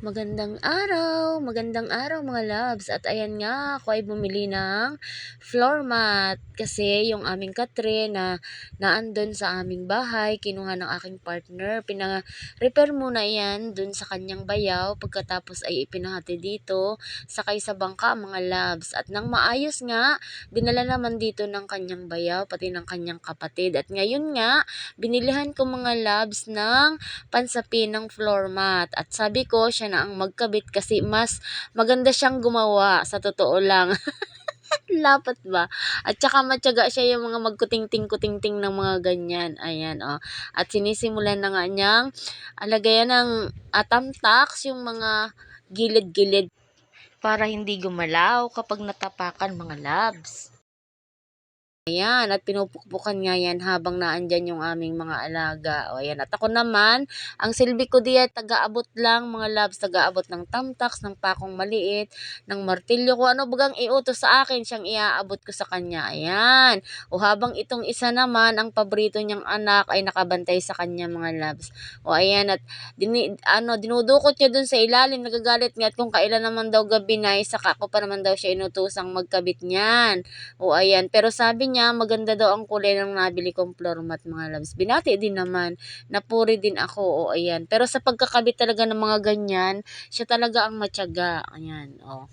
Magandang araw, magandang araw mga loves. At ayan nga, ako ay bumili ng floor mat kasi yung aming katre na naandun sa aming bahay, kinuha ng aking partner. Pina-repair muna yan dun sa kanyang bayaw pagkatapos ay ipinahati dito sakay sa bangka mga loves. At nang maayos nga, dinala naman dito ng kanyang bayaw pati ng kanyang kapatid. At ngayon nga, binilihan ko mga loves ng pansapi ng floor mat. At sabi ko, siya na ang magkabit kasi mas maganda siyang gumawa sa totoo lang. Lapat ba? At saka matyaga siya yung mga magkuting-ting-kuting-ting ng mga ganyan. Ayan, oh. At sinisimulan na nga niyang alagayan ng atamtax yung mga gilid-gilid para hindi gumalaw kapag natapakan mga labs. Ayan, at pinupukpukan nga yan habang naandyan yung aming mga alaga. O ayan, at ako naman, ang silbi ko diya, taga-abot lang mga labs, taga-abot ng tamtax, ng pakong maliit, ng martilyo, kung ano bagang iutos sa akin, siyang iaabot ko sa kanya. Ayan. O habang itong isa naman, ang paborito niyang anak ay nakabantay sa kanya mga labs. O ayan, at dini, ano, dinudukot niya dun sa ilalim, nagagalit nga at kung kailan naman daw gabi na, saka ko pa naman daw siya inutusang magkabit niyan. O ayan, pero sabi niya, maganda daw ang kulay ng nabili kong floor mat mga loves. Binati din naman, napuri din ako, o ayan. Pero sa pagkakabit talaga ng mga ganyan, siya talaga ang matyaga. Ayan, o.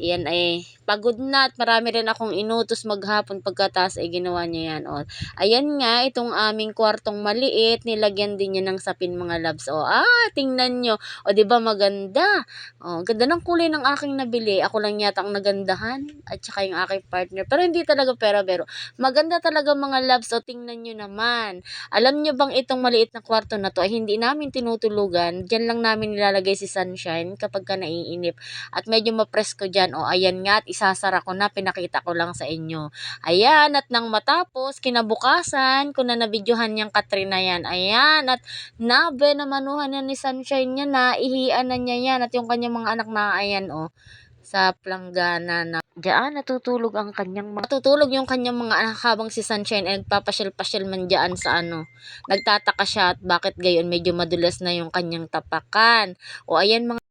Yan ay pagod na at marami rin akong inutos maghapon pagkataas ay ginawa niya yan. O, ayan nga, itong aming kwartong maliit, nilagyan din niya ng sapin mga loves. O, ah, tingnan nyo. O, ba maganda? O, ganda ng kulay ng aking nabili. Ako lang yata ang nagandahan at saka yung aking partner. Pero hindi talaga pera pero maganda talaga mga loves. O, tingnan nyo naman. Alam nyo bang itong maliit na kwarto na to ay hindi namin tinutulugan. Diyan lang namin nilalagay si Sunshine kapag ka naiinip. At medyo mapresko dyan. O, ayan nga at isasara ko na. Pinakita ko lang sa inyo. Ayan, at nang matapos, kinabukasan, ko na nabidyohan niyang Katrina yan. Ayan, at nabe na manuhan na ni Sunshine niya na, ihian na niya yan. At yung kanyang mga anak na, ayan, o, sa planggana na Diyan natutulog ang kanyang mga natutulog yung kanyang mga anak habang si Sunshine ay nagpapasyal-pasyal man diyan sa ano. Nagtataka siya at bakit gayon medyo madulas na yung kanyang tapakan. O ayan mga